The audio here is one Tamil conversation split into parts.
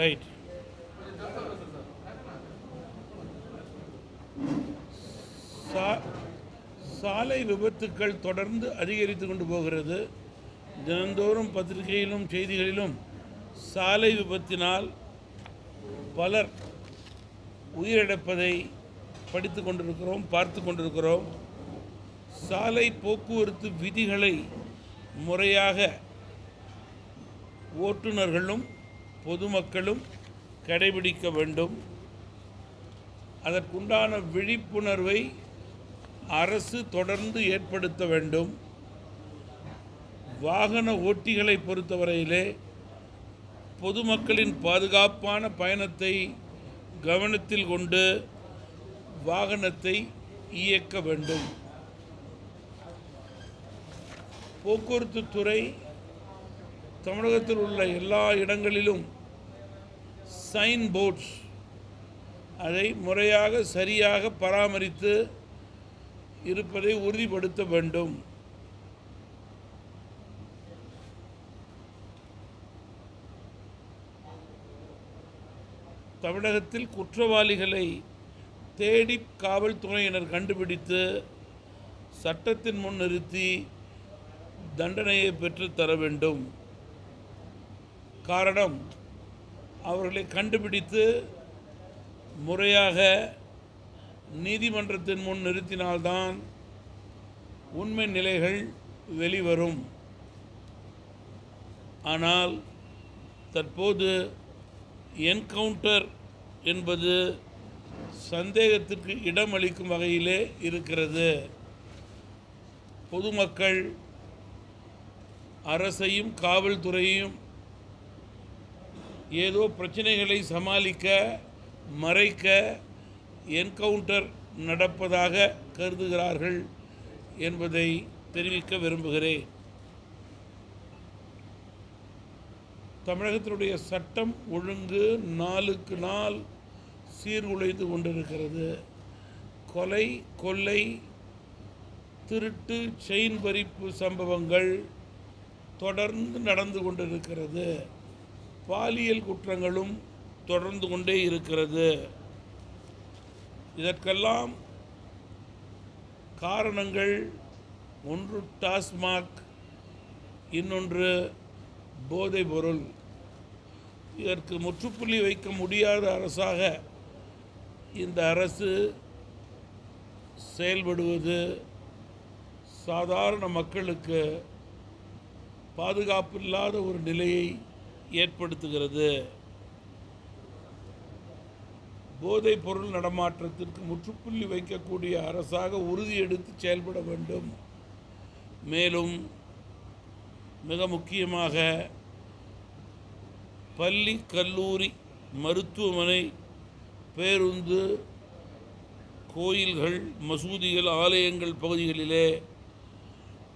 ரைட் சா சாலை விபத்துக்கள் தொடர்ந்து அதிகரித்து கொண்டு போகிறது. தினந்தோறும் பத்திரிகையிலும் செய்திகளிலும் சாலை விபத்தினால் பலர் உயிரிழப்பதை படித்து கொண்டிருக்கிறோம் பார்த்து கொண்டிருக்கிறோம். சாலை போக்குவரத்து விதிகளை முறையாக ஓட்டுநர்களும் பொதுமக்களும் கடைபிடிக்க வேண்டும். அதற்குண்டான விழிப்புணர்வை அரசு தொடர்ந்து ஏற்படுத்த வேண்டும். வாகன ஓட்டிகளை பொறுத்தவரையிலே பொதுமக்களின் பாதுகாப்பான பயணத்தை கவனத்தில் கொண்டு வாகனத்தை இயக்க வேண்டும். போக்குவரத்து துறை தமிழகத்தில் உள்ள எல்லா இடங்களிலும் சைன் போர்ட்ஸ் அதை முறையாக சரியாக பராமரித்து இருப்பதை உறுதிப்படுத்த வேண்டும். தமிழகத்தில் குற்றவாளிகளை தேடி காவல்துறையினர் கண்டுபிடித்து சட்டத்தின் முன் நிறுத்தி தண்டனையை பெற்றுத்தர வேண்டும். காரணம் அவர்களை கண்டுபிடித்து முறையாக நீதிமன்றத்தின் முன் நிறுத்தினால்தான் உண்மை நிலைகள் வெளிவரும். ஆனால் தற்போது என்கவுண்டர் என்பது சந்தேகத்திற்கு இடமளிக்கும் வகையிலே இருக்கிறது. பொதுமக்கள் அரசையும் காவல்துறையையும் ஏதோ பிரச்சனைகளை சமாளிக்க மறைக்க என்கவுண்டர் நடப்பதாக கருதுகிறார்கள் என்பதை தெரிவிக்க விரும்புகிறேன். தமிழகத்தினுடைய சட்டம் ஒழுங்கு நாளுக்கு நாள் சீர்குலைந்து கொண்டிருக்கிறது. கொலை கொள்ளை திருட்டு செயின் பறிப்பு சம்பவங்கள் தொடர்ந்து நடந்து கொண்டிருக்கிறது. பாலியல் குற்றங்களும் தொடர்ந்து கொண்டே இருக்கிறது. இதற்கெல்லாம் காரணங்கள் ஒன்று டாஸ்மாக் இன்னொன்று போதைப் பொருள். இதற்கு முற்றுப்புள்ளி வைக்க முடியாத அரசாக இந்த அரசு செயல்படுவது சாதாரண மக்களுக்கு பாதுகாப்பில்லாத ஒரு நிலையை ஏற்படுத்துகிறது. போதைப் பொருள் நடமாட்டத்திற்கு முற்றுப்புள்ளி வைக்கக்கூடிய அரசாக உறுதி எடுத்து செயல்பட வேண்டும். மேலும் மிக முக்கியமாக பள்ளி கல்லூரி மருத்துவமனை பேருந்து கோயில்கள் மசூதிகள் ஆலயங்கள் பகுதிகளிலே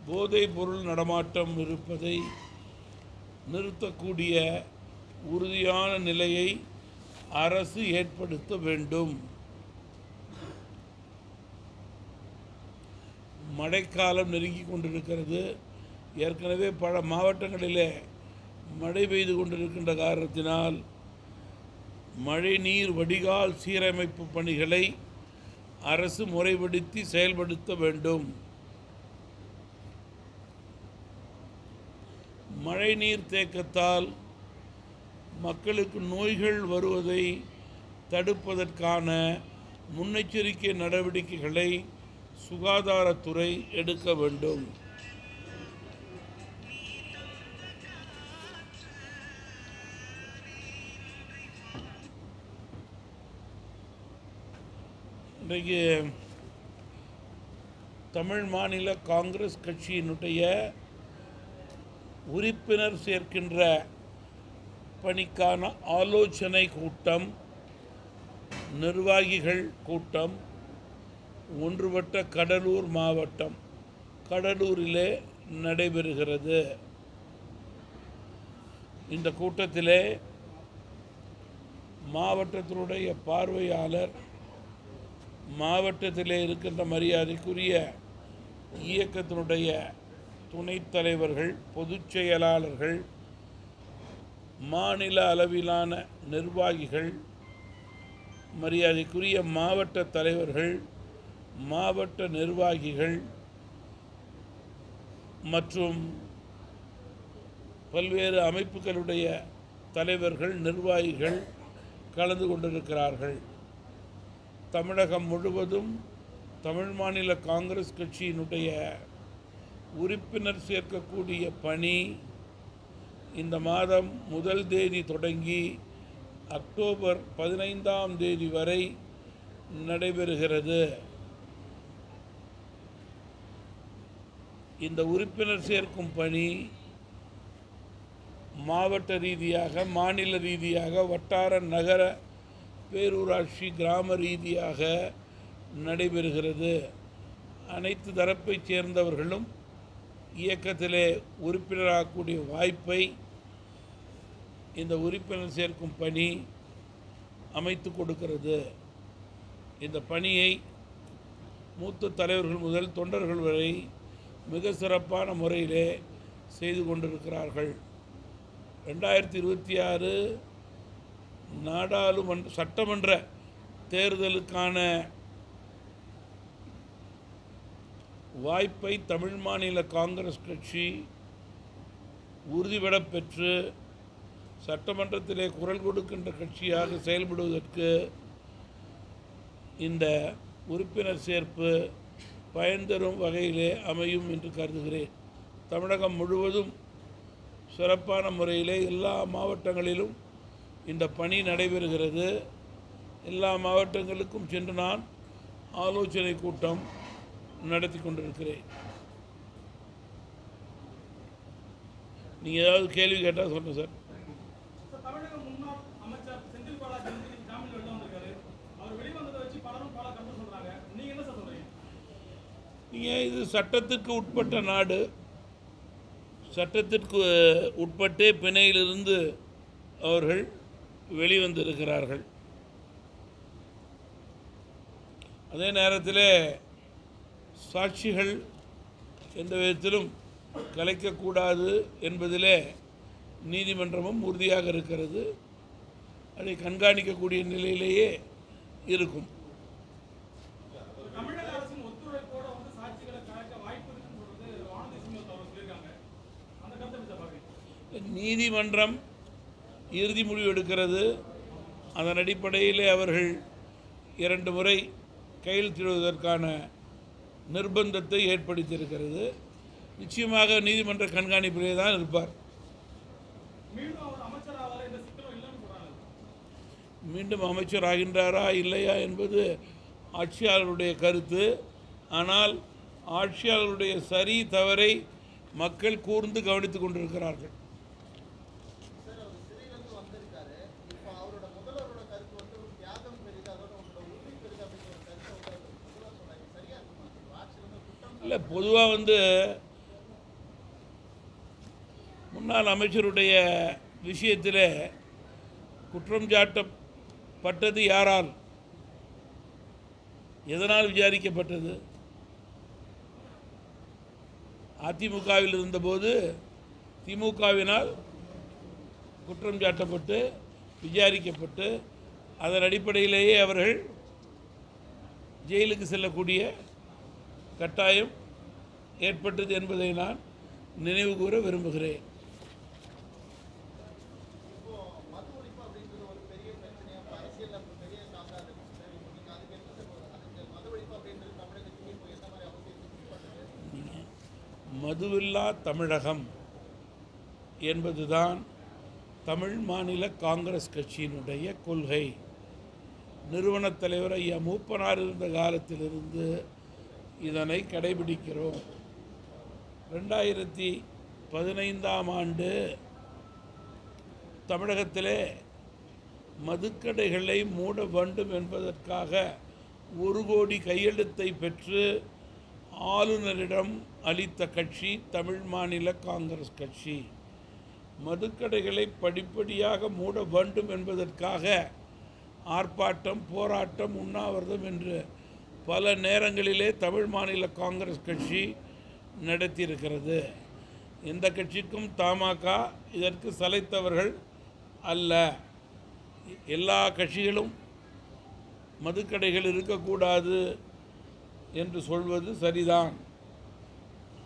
போதைப் பொருள் நடமாட்டம் இருப்பதை நிறுத்தக்கூடிய உறுதியான நிலையை அரசு ஏற்படுத்த வேண்டும். மழைக்காலம் நெருங்கி கொண்டிருக்கிறது. ஏற்கனவே பல மாவட்டங்களிலே மழை பெய்து கொண்டிருக்கின்ற காரணத்தினால் மழைநீர் வடிகால் சீரமைப்பு பணிகளை அரசு முறைப்படுத்தி செயல்படுத்த வேண்டும். மழைநீர் தேக்கத்தால் மக்களுக்கு நோய்கள் வருவதை தடுப்பதற்கான முன்னெச்சரிக்கை நடவடிக்கைகளை சுகாதாரத்துறை எடுக்க வேண்டும். இன்றைக்கு தமிழ் மாநில காங்கிரஸ் கட்சியினுடைய உறுப்பினர் சேர்க்கின்ற பணிக்கான ஆலோசனை கூட்டம் நிர்வாகிகள் கூட்டம் ஒன்றுபட்ட கடலூர் மாவட்டம் கடலூரிலே நடைபெறுகிறது. இந்த கூட்டத்திலே மாவட்டத்தினுடைய பார்வையாளர் மாவட்டத்திலே இருக்கின்ற மரியாதைக்குரிய இயக்கத்தினுடைய துணைத் தலைவர்கள் பொதுச் செயலாளர்கள் மாநில அளவிலான நிர்வாகிகள் மரியாதைக்குரிய மாவட்ட தலைவர்கள் மாவட்ட நிர்வாகிகள் மற்றும் பல்வேறு அமைப்புகளுடைய தலைவர்கள் நிர்வாகிகள் கலந்து கொண்டிருக்கிறார்கள். தமிழகம் முழுவதும் தமிழ் மாநில காங்கிரஸ் கட்சியினுடைய உறுப்பினர் சேர்க்கக்கூடிய பணி இந்த மாதம் முதல் தேதி தொடங்கி அக்டோபர் பதினைந்தாம் தேதி வரை நடைபெறுகிறது. இந்த உறுப்பினர் சேர்க்கும் பணி மாவட்ட ரீதியாக மாநில ரீதியாக வட்டார நகர பேரூராட்சி கிராம ரீதியாக நடைபெறுகிறது. அனைத்து தரப்பைச் சேர்ந்தவர்களும் இயக்கத்திலே உறுப்பினராகக்கூடிய வாய்ப்பை இந்த உறுப்பினர் சேர்க்கும் பணி அமைத்து கொடுக்கிறது. இந்த பணியை மூத்த தலைவர்கள் முதல் தொண்டர்கள் வரை மிக சிறப்பான முறையிலே செய்து கொண்டிருக்கிறார்கள். ரெண்டாயிரத்தி இருபத்தி ஆறு நாடாளுமன்ற சட்டமன்ற தேர்தலுக்கான வாய்ப்பை தமிழ் மாநில காங்கிரஸ் கட்சி உறுதிபட பெற்று சட்டமன்றத்திலே குரல் கொடுக்கின்ற கட்சியாக செயல்படுவதற்கு இந்த உறுப்பினர் சேர்ப்பு பயன் தரும் வகையிலே அமையும் என்று கருதுகிறேன். தமிழகம் முழுவதும் சிறப்பான முறையிலே எல்லா மாவட்டங்களிலும் இந்த பணி நடைபெறுகிறது. எல்லா மாவட்டங்களுக்கும் சென்று நான் ஆலோசனை கூட்டம் நடத்தி கொண்டிருக்கிறேன் நீங்கள் ஏதாவது கேள்வி கேட்டால் சொல்லுங்கள் சார்? நீங்கள் இது சட்டத்திற்கு உட்பட்ட நாடு. சட்டத்திற்கு உட்பட்டே பிணையிலிருந்து அவர்கள் வெளிவந்திருக்கிறார்கள். அதே நேரத்தில் சாட்சிகள் எந்த விதத்திலும் கலைக்கக்கூடாது என்பதிலே நீதிமன்றமும் உறுதியாக இருக்கிறது. அதை கண்காணிக்கக்கூடிய நிலையிலேயே இருக்கும்? நீதிமன்றம் இறுதி முடிவு எடுக்கிறது. அதன் அடிப்படையிலே அவர்கள் இரண்டு முறை கையெழுத்திடுவதற்கான நிர்பந்தத்தை ஏற்படுத்தியிருக்கிறது. நிச்சயமாக நீதிமன்ற கண்காணிப்பிலே தான் இருப்பார். மீண்டும் அமைச்சர் அமைச்சர் ஆகின்றாரா இல்லையா என்பது ஆட்சியாளருடைய கருத்து. ஆனால் ஆட்சியாளருடைய சரி தவறை மக்கள் கூர்ந்து கவனித்துக் கொண்டிருக்கிறார்கள். இல்லை பொதுவாக வந்து முன்னாள் அமைச்சருடைய விஷயத்தில் குற்றம் சாட்டப்பட்டது யாரால்? எதனால் விசாரிக்கப்பட்டது? அதிமுகவில் இருந்தபோது திமுகவினால் குற்றம் சாட்டப்பட்டு விசாரிக்கப்பட்டு அதன் அடிப்படையிலேயே அவர்கள் ஜெயிலுக்கு செல்லக்கூடிய கட்டாயம் ஏற்பட்டது என்பதை நான் நினைவு கூற விரும்புகிறேன். மதுவில்லா தமிழகம் என்பதுதான் தமிழ் மாநில காங்கிரஸ் கட்சியினுடைய கொள்கை. நிறுவனத் தலைவர் ஐயா மூப்பனார் இருந்த காலத்திலிருந்து இதனை கடைபிடிக்கிறோம். ரெண்டாயிரத்தி பதினைந்தாம் ஆண்டு தமிழகத்திலே மதுக்கடைகளை மூட வேண்டும் என்பதற்காக ஒரு கோடி கையெழுத்தை பெற்று ஆளுநரிடம் அளித்த கட்சி தமிழ் மாநில காங்கிரஸ் கட்சி. மதுக்கடைகளை படிப்படியாக மூட வேண்டும் என்பதற்காக ஆர்ப்பாட்டம் போராட்டம் உண்ணாவிரதம் என்று பல நேரங்களிலே தமிழ் மாநில காங்கிரஸ் கட்சி நடத்தியிருக்கிறது. எந்த கட்சிக்கும் தமாக இதற்கு சலைத்தவர்கள் அல்ல. எல்லா கட்சிகளும் மதுக்கடைகள் இருக்கக்கூடாது என்று சொல்வது சரிதான்.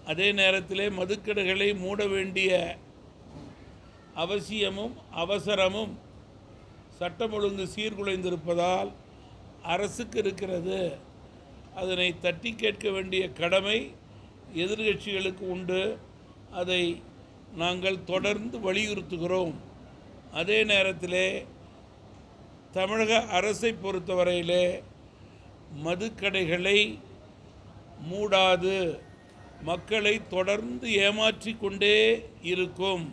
அதே நேரத்திலே மதுக்கடைகளை மூட வேண்டிய அவசியமும் அவசரமும் சட்டம் ஒழுங்கு சீர்குலைந்திருப்பதால் அரசுக்கு இருக்கிறது. அதனை தட்டி கேட்க வேண்டிய கடமை எதிர்கட்சிகளுக்கு உண்டு. அதை நாங்கள் தொடர்ந்து வலியுறுத்துகிறோம். அதே நேரத்திலே தமிழக அரசை பொறுத்தவரையிலே மதுக்கடைகளை மூடாது. மக்களை தொடர்ந்து ஏமாற்றி கொண்டே இருக்கும்.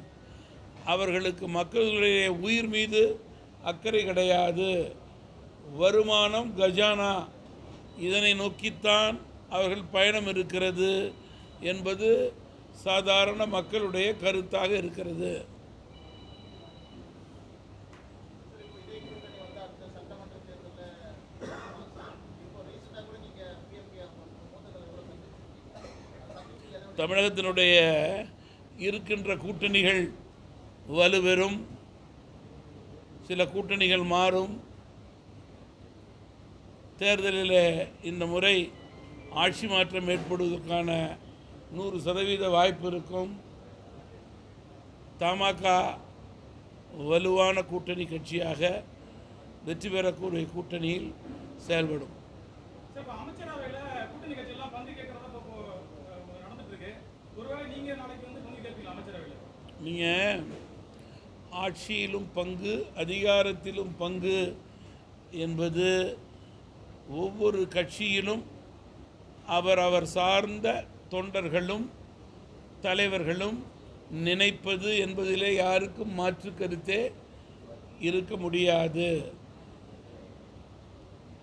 அவர்களுக்கு மக்களுடைய உயிர் மீது அக்கறை கிடையாது. வருமானம் கஜானா இதனை நோக்கித்தான் அவர்கள் பயணம் இருக்கிறது என்பது சாதாரண மக்களுடைய கருத்தாக இருக்கிறது. தமிழகத்தினுடைய இருக்கின்ற கூட்டணிகள் வலுவெறும் சில கூட்டணிகள் மாறும். தேர்தலில் இந்த முறை ஆட்சி மாற்றம் ஏற்படுவதற்கான நூறு சதவீத வாய்ப்பு இருக்கும். தமாக வலுவான கூட்டணி கட்சியாக வெற்றி பெறக்கூடிய கூட்டணியில் செயல்படும். நீங்கள் ஆட்சியிலும் பங்கு அதிகாரத்திலும் பங்கு என்பது ஒவ்வொரு கட்சியிலும் அவரவர் சார்ந்த தொண்டர்களும் தலைவர்களும் நினைப்பது என்பதிலே யாருக்கும் மாற்று கருத்தே இருக்க முடியாது.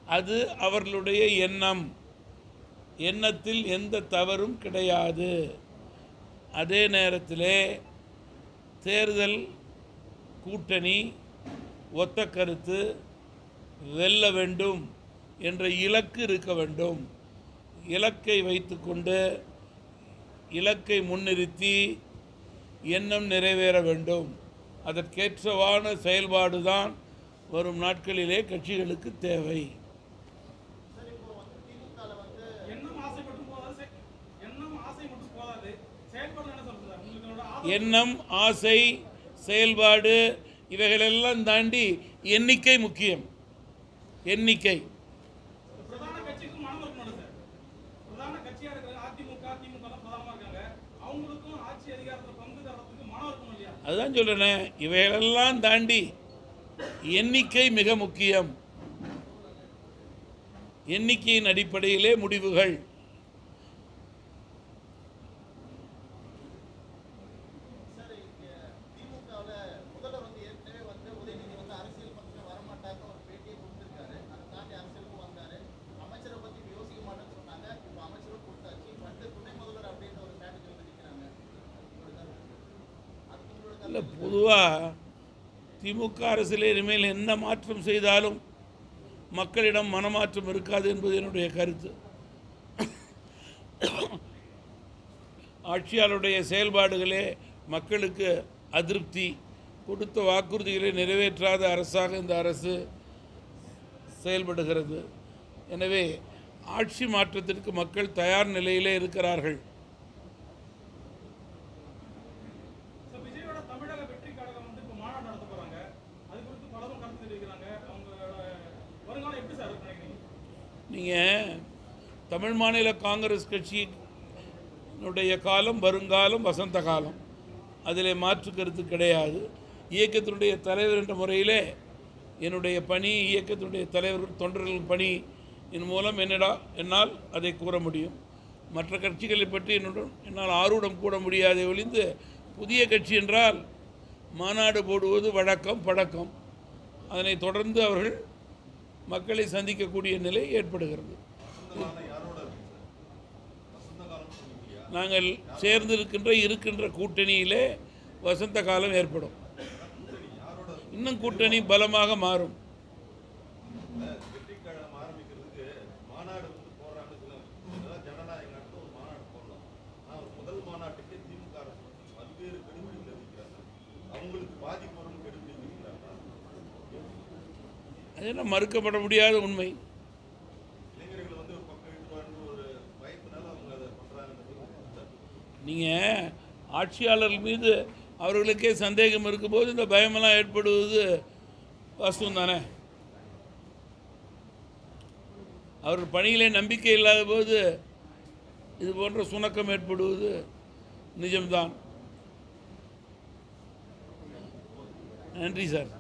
அது அவர்களுடைய எண்ணம். எண்ணத்தில் எந்த தவறும் கிடையாது. அதே நேரத்திலே தேர்தல் கூட்டணி ஒத்த கருத்து வெல்ல வேண்டும். என்ற இலக்கு இருக்க வேண்டும். இலக்கை வைத்துக்கொண்டு இலக்கை முன்னிறுத்தி எண்ணம் நிறைவேற வேண்டும். அதற்கேற்றவான செயல்பாடு தான் வரும் நாட்களிலே கட்சிகளுக்கு தேவை. எண்ணம் ஆசை செயல்பாடு இவைகளெல்லாம் தாண்டி எண்ணிக்கை முக்கியம். எண்ணிக்கை. அதுதான் சொல்கிறேன் இவைகளெல்லாம் தாண்டி எண்ணிக்கை மிக முக்கியம். எண்ணிக்கையின் அடிப்படையிலே முடிவுகள். இல்லை பொதுவாக திமுக அரசில் இனிமேல் என்ன மாற்றம் செய்தாலும் மக்களிடம் மனமாற்றம் இருக்காது என்பது என்னுடைய கருத்து. ஆட்சியாளருடைய செயல்பாடுகளே மக்களுக்கு அதிருப்தி. கொடுத்த வாக்குறுதிகளை நிறைவேற்றாத அரசாக இந்த அரசு செயல்படுகிறது. எனவே ஆட்சி மாற்றத்திற்கு மக்கள் தயார் நிலையிலே இருக்கிறார்கள் சார் விஜயோட தமிழக வெற்றி கழகம் வந்து இப்போ மாநாடு நடத்த போறாங்க அது குறித்து பலரும் கருத்து தெரிவிக்கிறாங்க அவங்களோட வருங்காலம் எப்படி சார் இருக்கு நினைக்கிறீங்க நீங்கள் தமிழ் மாநில காங்கிரஸ் கட்சியினுடைய காலம் வருங்காலம் வசந்த காலம். அதில் மாற்று கருத்து கிடையாது. இயக்கத்தினுடைய தலைவர் என்ற முறையிலே என்னுடைய பணி இயக்கத்தினுடைய தலைவர்கள் தொண்டர்கள் பணி இதன் மூலம் என்னடா என்னால் அதை கூற முடியும். மற்ற கட்சிகளை பற்றி என்னுடன் என்னால் ஆர்வம் கூட முடியாதே ஒழிந்து புதிய கட்சி என்றால் மாநாடு போடுவது வழக்கம் பழக்கம். அதனை தொடர்ந்து அவர்கள் மக்களை சந்திக்கக்கூடிய நிலை ஏற்படுகிறது. நாங்கள் சேர்ந்திருக்கின்ற இருக்கின்ற கூட்டணியிலே வசந்த காலம் ஏற்படும். இன்னும் கூட்டணி பலமாக மாறும் வெற்றிக்கழகம் ஆரம்பிக்கிறதுக்கு மாநாடு வந்து போடுறாங்க சில அதாவது ஜனநாயக நாட்டில் ஒரு மாநாடு போடலாம் ஆனால் ஒரு முதல் மாநாட்டுக்கு திமுக அரசு வந்து பல்வேறு கெடுபிடிகள் இருக்கிறாங்க அவங்களுக்கு பாதிப்பு வரும் கெடுபிடி இருக்கிறாங்க அது என்ன மறுக்கப்பட முடியாத உண்மை இளைஞர்கள் வந்து ஒரு பக்கம் இழுத்துருவாருன்னு ஒரு பயத்தினால அவங்க அதை பண்றாங்கன்றது நீங்கள் ஆட்சியாளர்கள் மீது அவர்களுக்கே சந்தேகம் இருக்கும்போது இந்த பயமெல்லாம் ஏற்படுவது வாஸ்தவம் தானே? அவர்கள் பணியிலே நம்பிக்கை இல்லாத போது இது போன்ற சுணக்கம் ஏற்படுவது நிஜம்தான். நன்றி சார்.